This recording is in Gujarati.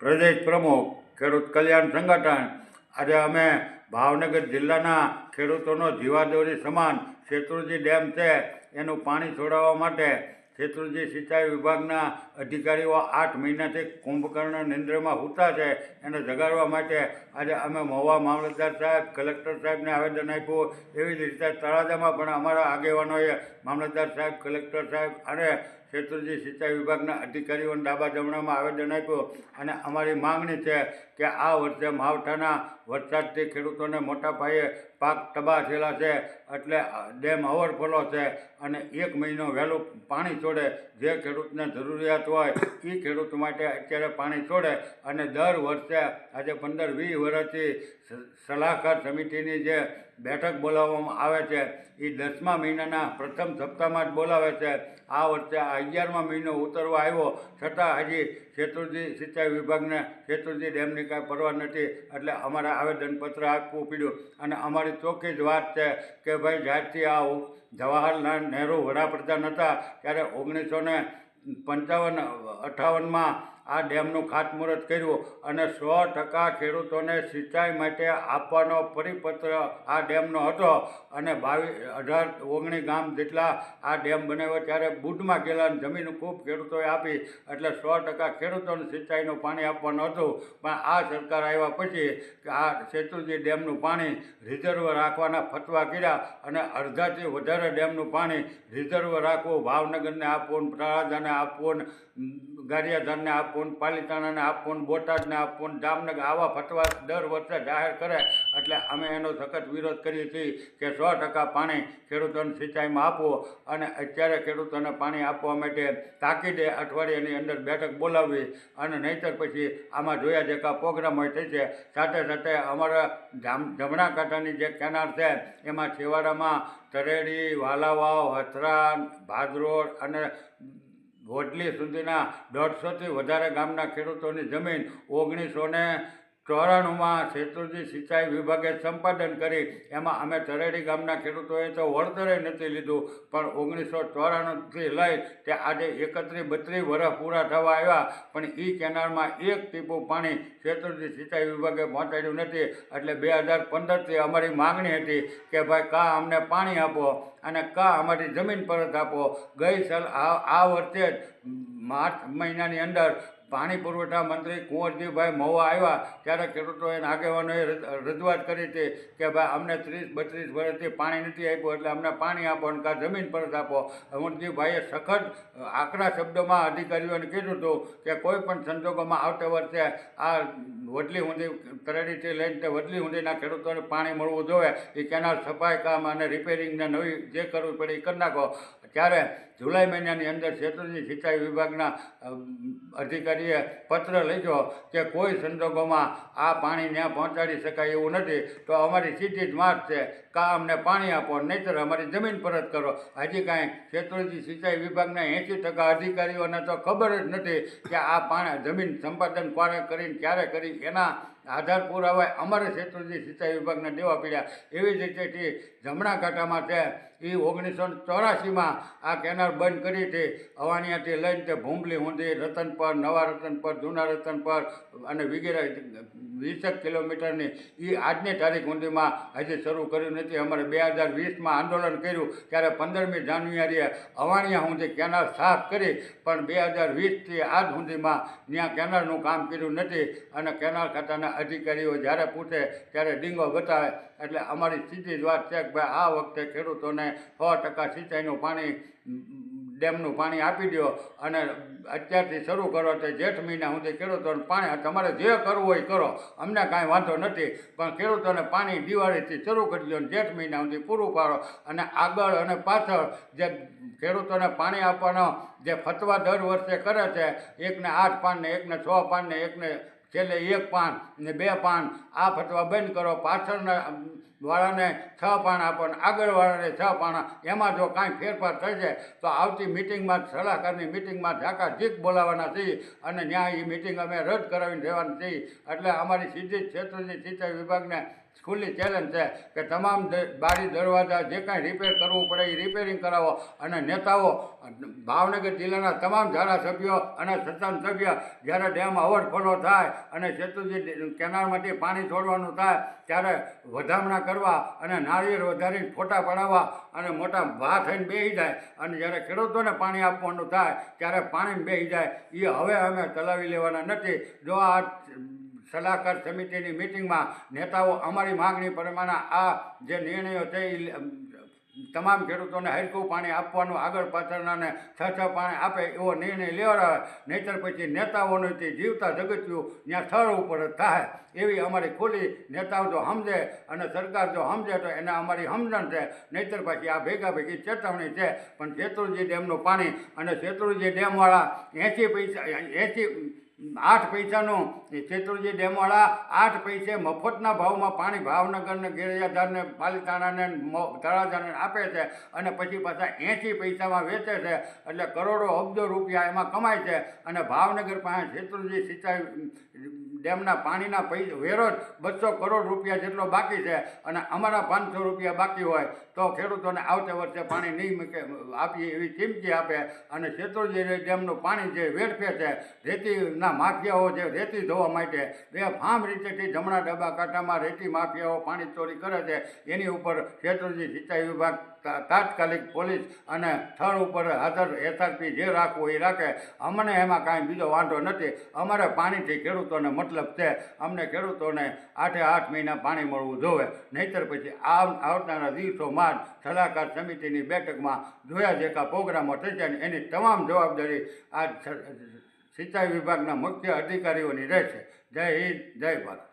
પ્રદેશ પ્રમુખ, ખેડૂત કલ્યાણ સંગઠન. આજે અમે ભાવનગર જિલ્લાના ખેડૂતોનો જીવાદોરી સમાન શેત્રુજી ડેમ છે, એનું પાણી છોડાવવા માટે શેત્રુંજી સિંચાઈ વિભાગના અધિકારીઓ આઠ મહિનાથી કુંભકર્ણ નિંદ્રમાં સૂતા છે, એને જગાડવા માટે આજે અમે મહુવા મામલતદાર સાહેબ, કલેક્ટર સાહેબને આવેદન આપ્યું. એવી જ રીતે તળાજામાં પણ અમારા આગેવાનોએ મામલતદાર સાહેબ, કલેક્ટર સાહેબ અને શેત્રુંજી સિંચાઈ વિભાગના અધિકારીઓને ડાબા જમણામાં આવેદન આપ્યું. અને અમારી માંગણી છે કે આ વર્ષે માવઠાના વરસાદથી ખેડૂતોને મોટા પાયે પાક તબાહ થયેલા છે. એટલે ડેમ ઓવરફ્લો છે અને એક મહિનો વહેલું પાણી છોડે જે ખેડૂતને જરૂરિયાત હોય એ ખેડૂત માટે અત્યારે પાણી છોડે. અને દર વર્ષે આજે પંદર વીસ વર્ષથી સલાહકાર સમિતિની જે બેઠક બોલાવવામાં આવે છે. એ દસમા મહિનાના પ્રથમ સપ્તાહમાં જ બોલાવે છે. આ વર્ષે આ અગિયારમા મહિનો ઉતરવા આવ્યો. છતાં હજી શેત્રુંજી સિંચાઈ વિભાગને શેત્રુંજી ડેમની કાંઈ પરવા નથી. એટલે અમારે આવેદનપત્ર આપવું પડ્યું. અને અમારી ચોખ્ખી જ વાત છે કે ભાઈ, જ્યારથી આ જવાહરલાલ નહેરુ વડાપ્રધાન હતા, ત્યારે ઓગણીસો ને પંચાવન અઠાવનમાં આ ડેમનું ખાતમુહૂર્ત કર્યું અને સો ટકા ખેડૂતોને સિંચાઈ માટે આપવાનો પરિપત્ર આ ડેમનો હતો અને બાવીસ, અઢાર, ઓગણી ગામ જેટલા આ ડેમ બનાવ્યો ત્યારે બુડમાં ગયેલા જમીન ખૂબ ખેડૂતોએ આપી એટલે સો ટકા ખેડૂતોને સિંચાઈનું પાણી આપવાનું હતું. પણ આ સરકાર આવ્યા પછી આ સેતુજી ડેમનું પાણી રિઝર્વ રાખવાના ફતવા કર્યા અને અડધાથી વધારે ડેમનું પાણી રિઝર્વ રાખવું, ભાવનગરને આપવું તળાજાને આપવું ગારિયાધારને આપવું ને પાલીતાણાને આપવું, બોટાદને આપવું, જામનગર આવા ફટવા દર વર્ષે જાહેર કરે. એટલે અમે એનો સખત વિરોધ કરીએ છીએ કે સો ટકા પાણી ખેડૂતોને સિંચાઈમાં આપવો અને અત્યારે ખેડૂતોને પાણી આપવા માટે તાકીદે અઠવાડિયાની અંદર બેઠક બોલાવવી અને નહીંતર પછી આમાં જોયા જેકા પ્રોગ્રામ હોય થઈ છે. સાથે સાથે અમારા જામ, જમણા કાંઠાની જે કેનાર છે, એમાં છેવાડામાં તરેડી, વાલાવાવ હથરા ભાદરોડ અને વડલી સુધીના દોઢસોથી વધારે ગામના ખેડૂતોની જમીન ઓગણીસો ને ચોરાણુંમાં શેત્રુંજી સિંચાઈ વિભાગે સંપાદન કરી, એમાં અમે તરેડી ગામના ખેડૂતોએ તો વળતરે નથી લીધું, પણ ઓગણીસો ચોરાણુંથી લઈ તે આજે એકત્રીસ બત્રીસ વર્ષ પૂરા થવા આવ્યા, પણ એ કેનાલમાં એક ટીપું પાણી શેત્રુંજી સિંચાઈ વિભાગે પહોંચાડ્યું નથી, એટલે બે હજાર પંદરથી અમારી માગણી હતી કે ભાઈ કા અમને પાણી આપો અને કા અમારી જમીન પરત આપો. ગઈ સાલ આ વર્ષે જ માર્ચ મહિનાની અંદર પાણી પુરવઠા મંત્રી કુંવરજીભાઈ મહુવા આવ્યા ત્યારે ખેડૂતોએ આગેવાનોએ રજ- રજૂઆત કરી હતી કે ભાઈ અમને ત્રીસ, બત્રીસ વર્ષથી પાણી નથી આપ્યું, એટલે અમને પાણી આપો અને કાં જમીન પરત આપો. કુંવરજીભાઈએ સખત આકરા શબ્દોમાં અધિકારીઓને કીધું હતું કે કોઈ પણ સંજોગોમાં આવતા વર્ષે આ વડલી ઊંધી તરેડીથી લઈને તે વડલી ઊંધીના ખેડૂતોને પાણી મળવું જોઈએ. એ કેનાલ સફાઈ કામ અને રિપેરિંગને નવી જે કરવું પડે એ કરી નાખો. ત્યારે જુલાઈ મહિનાની અંદર ક્ષેત્રની સિંચાઈ વિભાગના અધિકારીએ પત્ર લખ્યો કે કોઈ સંજોગોમાં આ પાણી ત્યાં પહોંચાડી શકાય એવું નથી, તો અમારી સીધી જ વાત છે કાં અમને પાણી આપો, નહીંતર અમારી જમીન પરત કરો. હજી કાંઈ ક્ષેત્રોજી સિંચાઈ વિભાગના એંસી ટકા અધિકારીઓને તો ખબર જ નથી કે આ પાણી જમીન સંપાદન કોણે કરીને, ક્યારે કરી એના આધાર પુરાવાય. અમારા ક્ષેત્રની સિંચાઈ વિભાગને દેવા પડ્યા. એવી જ રીતેથી જમણા કાંઠામાં છે. એ ઓગણીસો ચોરાસીમાં આ કેનાલ બંધ કરી હતી. અવાણિયાથી લઈને તે ભૂંબલી રતન રતનપર નવા રતનપર જૂના રતનપર અને વગેરે વીસેક કિલોમીટરની એ આજની તારીખ સુધીમાં હજી શરૂ કર્યું નથી. અમારે બે હજાર વીસમાં આંદોલન કર્યું ત્યારે પંદરમી જાન્યુઆરીએ અવાણિયા સુધી કેનાલ સાફ કરી. પણ બે હજાર વીસથી આજ સુધીમાં ત્યાં કેનાલનું કામ કર્યું નથી અને કેનાલ ખાતાના અધિકારીઓ જ્યારે પૂછે ત્યારે ડીંગો બતાવે એટલે અમારી સીધી જ વાત છે કે ભાઈ આ વખતે ખેડૂતોને સો ટકા સિંચાઈનું પાણી, ડેમનું પાણી આપી દો અને અત્યારથી શરૂ કરો તો જેઠ મહિના સુધી ખેડૂતોને પાણી, તમારે જે કરવું હોય કરો. અમને કાંઈ વાંધો નથી, પણ ખેડૂતોને પાણી દિવાળીથી શરૂ કરી દો જેઠ મહિના સુધી પૂરું પાડો. અને આગળ અને પાછળ જે ખેડૂતોને પાણી આપવાનો જે ફતવા દર વર્ષે કરે છે, એકને આઠ પાનને, એકને છ પાનને, એકને છેલ્લે એક પાન ને બે પાન. આ ફટવા બંધ કરો. પાછળના વાળાને છ પાન આપો ને આગળવાળાને છ પાન. એમાં જો કાંઈ ફેરફાર થશે તો આવતી મિટિંગમાં, સલાહકારની મિટિંગમાં ઝાકા જીક બોલાવવાના છીએ અને ત્યાં એ મિટિંગ અમે રદ કરાવીને રહેવાની છીએ. એટલે અમારી સીધી ક્ષેત્રની સિંચાઈ વિભાગને ખુલ્લી ચેલેન્જ છે કે તમામ બારી દરવાજા જે કાંઈ રિપેર કરવું પડે એ રિપેરિંગ કરાવો અને નેતાઓ, ભાવનગર જિલ્લાના તમામ ધારાસભ્યો અને સત્તાન સભ્ય જ્યારે ડેમ ઓવરફ્લો થાય અને સેતુજી કેનાલમાંથી પાણી છોડવાનું થાય ત્યારે વધામણા કરવા અને નાળિયેર વધારીને ફોટા પડાવવા અને મોટા ભા થઈને બેસી જાય અને જ્યારે ખેડૂતોને પાણી આપવાનું થાય ત્યારે પાણી બેસી જાય. એ હવે અમે ચલાવી લેવાના નથી. જો આ સલાહકાર સમિતિની મિટિંગમાં નેતાઓ અમારી માગણી પ્રમાણે આ જે નિર્ણયો છે એ તમામ ખેડૂતોને હરકું પાણી આપવાનું, આગળ પાછળનાને છ છ પાણી આપે એવો નિર્ણય લેવડાવે નહીતર પછી નેતાઓનું તે જીવતા જગત્યું ત્યાં સ્થળ ઉપર થાય. એવી અમારી ખુલ્લી નેતાઓ જો સમજે અને સરકાર જો સમજે તો એને અમારી સમજણ છે. નહીતર પછી આ ભેગા ભેગી ચેતવણી છે. પણ શેત્રુંજી ડેમનું પાણી અને શેત્રુંજી ડેમવાળા એંસી પૈસા, એંસી આઠ પૈસાનું. એ શેત્રુંજી ડેમવાળા આઠ પૈસે મફતના ભાવમાં પાણી ભાવનગરને ગેરિયાધારને પાલિતાણાને તળાજાને આપે છે અને પછી પાછા એંસી પૈસામાં વેચે છે. એટલે કરોડો અબજો રૂપિયા એમાં કમાય છે. અને ભાવનગર પાસે શેત્રુંજી સિંચાઈ ડેમના પાણીના પૈસા વેરો બસો કરોડ રૂપિયા જેટલો બાકી છે. અને અમારા પાંચસો રૂપિયા બાકી હોય. તો ખેડૂતોને આવતા વર્ષે પાણી નહીં આપીએ એવી ચીમકી આપે. અને શેત્રુંજી ડેમનું પાણી જે વેડફે છે, રેતીના માફિયાઓ જે રેતી ધોવા માટે, બે ફામ રીતેથી જમણા ડબ્બા કાંઠામાં રેતી માફિયાઓ પાણી ચોરી કરે છે. એની ઉપર શેત્રુંજી સિંચાઈ વિભાગ તાત્કાલિક પોલીસ અને સ્થળ ઉપર હાજર એસઆરપી જે રાખવું એ રાખે. અમને એમાં કાંઈ બીજો વાંધો નથી. અમારે પાણીથી ખેડૂતોને મતલબ છે, અમને ખેડૂતોને આઠે આઠ મહિના પાણી મળવું જોવે. નહીતર પછી આવ, આવનારા દિવસોમાં જ સલાહકાર સમિતિની બેઠકમાં જોયા જેકા પ્રોગ્રામો થશે અને એની તમામ જવાબદારી આ સિંચાઈ વિભાગના મુખ્ય અધિકારીઓની રહેશે. જય હિન્દ, જય ભારત.